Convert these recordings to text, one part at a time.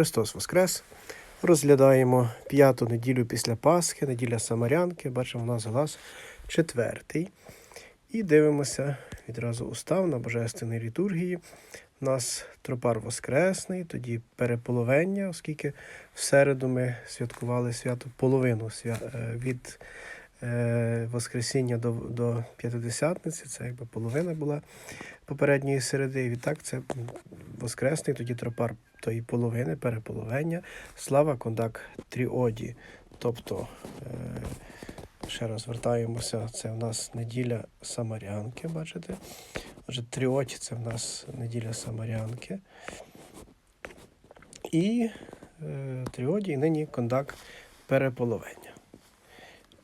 Христос Воскрес! Розглядаємо п'яту неділю після Пасхи, неділя Самарянки. Бачимо, у нас глас четвертий. І дивимося відразу устав на Божественній літургії. У нас тропар Воскресний, тоді переполовення, оскільки в середу ми святкували свято половину е, від Воскресіння до, до П'ятидесятниці, це якби половина була попередньої середи. І відтак це Воскресний, тоді тропар тої половини, переполовення, слава кондак тріоді. Тобто, е, ще раз вертаємося, це в нас неділя Самарянки, бачите? Отже, тріоті це в нас неділя Самарянки. І е, тріоді, і нині кондак переполовення.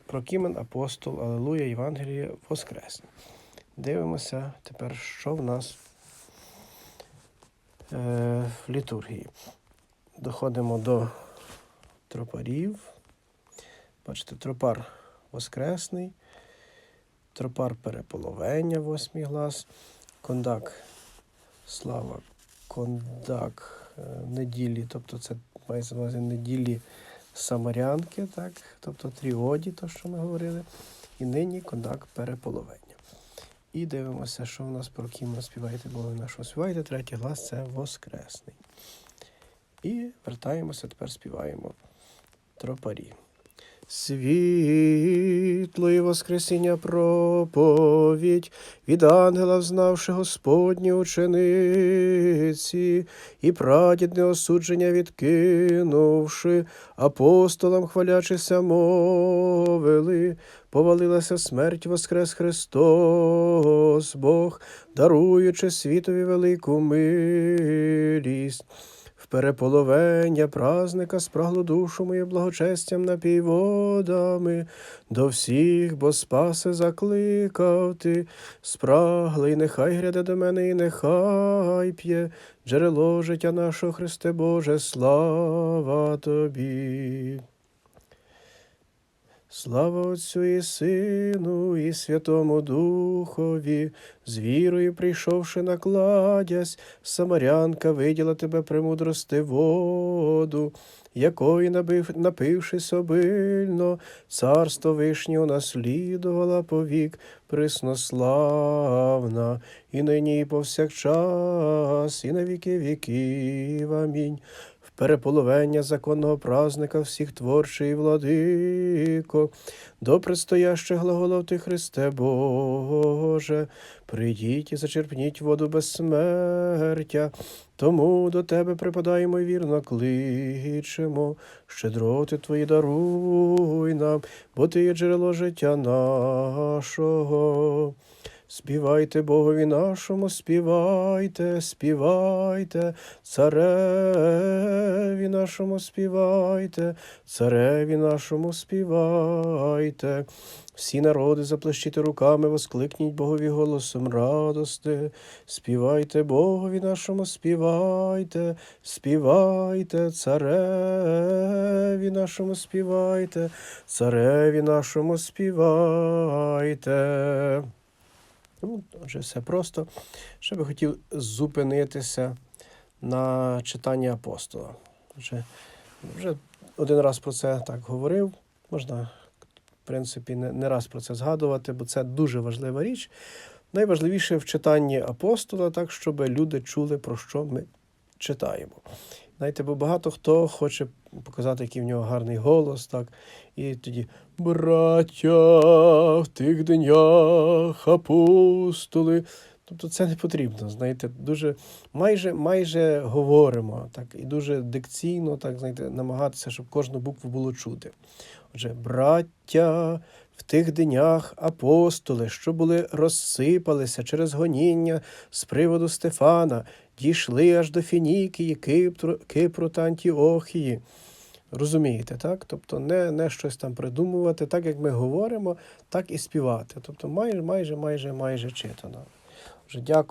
Прокімен апостол, Алелуя, Євангеліє Воскресне. Дивимося тепер, що в нас е, в літургії. Доходимо до тропарів. Бачите, тропар Воскресний, тропар переполовення, восьмий глас, кондак слава, кондак е, неділі, тобто це мається на увазі неділі Самарянки, так, тобто тріоді, то, що ми говорили, і нині кондак переполовення. І дивимося, що в нас про кімна співаєте Бога нашого співаєте. Третій глас це Воскресний. І вертаємося, тепер співаємо тропарі. Світло і Воскресіння проповідь від ангела, знавши Господні учениці, і прадідне осудження відкинувши, апостолам хвалячися мовили, повалилася смерть воскрес Христос, Бог, даруючи світові велику милість. Переполовення празника спрагло душу мою благочестям напівводами, до всіх, бо спаси закликав ти, спраглий, нехай гряде до мене і нехай п'є, джерело життя нашого Христе Боже, слава тобі. Слава Отцю і Сину, і Святому Духові, з вірою прийшовши на кладязь, Самарянка виділа тебе премудрости воду, якої, набив, напившись обильно, царство вишнього наслідувала повік преснославна, і нині, і повсякчас, і на віки віків. Амінь переполовення законного празника всіх творчий владико, до предстоящих глаголов ти Христе Боже, прийдіть і зачерпніть воду безсмертя, тому до тебе припадаємо й вірно кличемо, щедроти твої даруй нам, бо ти є джерело життя нашого. Співайте Богові нашому, співайте, співайте, цареві нашому співайте, цареві нашому співайте. Всі народи заплещите руками, воскликніть Богові голосом радости. Співайте Богові нашому, співайте, співайте, цареві нашому співайте, цареві нашому співайте. Ну, отже, все просто. Ще би хотів зупинитися на читанні апостола. Отже, вже один раз про це так говорив. Можна, в принципі, не, не раз про це згадувати, бо це дуже важлива річ. Найважливіше в читанні апостола, так, щоб люди чули, про що ми читаємо. Знаєте, бо багато хто хоче показати, який в нього гарний голос, так, і тоді браття в тих днях апостоли. Тобто це не потрібно, знаєте, дуже майже майже говоримо, так, і дуже дикційно, так, знаєте, намагатися, щоб кожну букву було чути. Отже, браття в тих днях апостоли, що були розсипалися через гоніння з приводу Стефана, дійшли аж до Фінікії, Кипру, Кипру та Антіохії. Розумієте, так? Тобто не, не щось там придумувати, так як ми говоримо, так і співати. Тобто майже, майже, майже, майже читано. Вже дякую.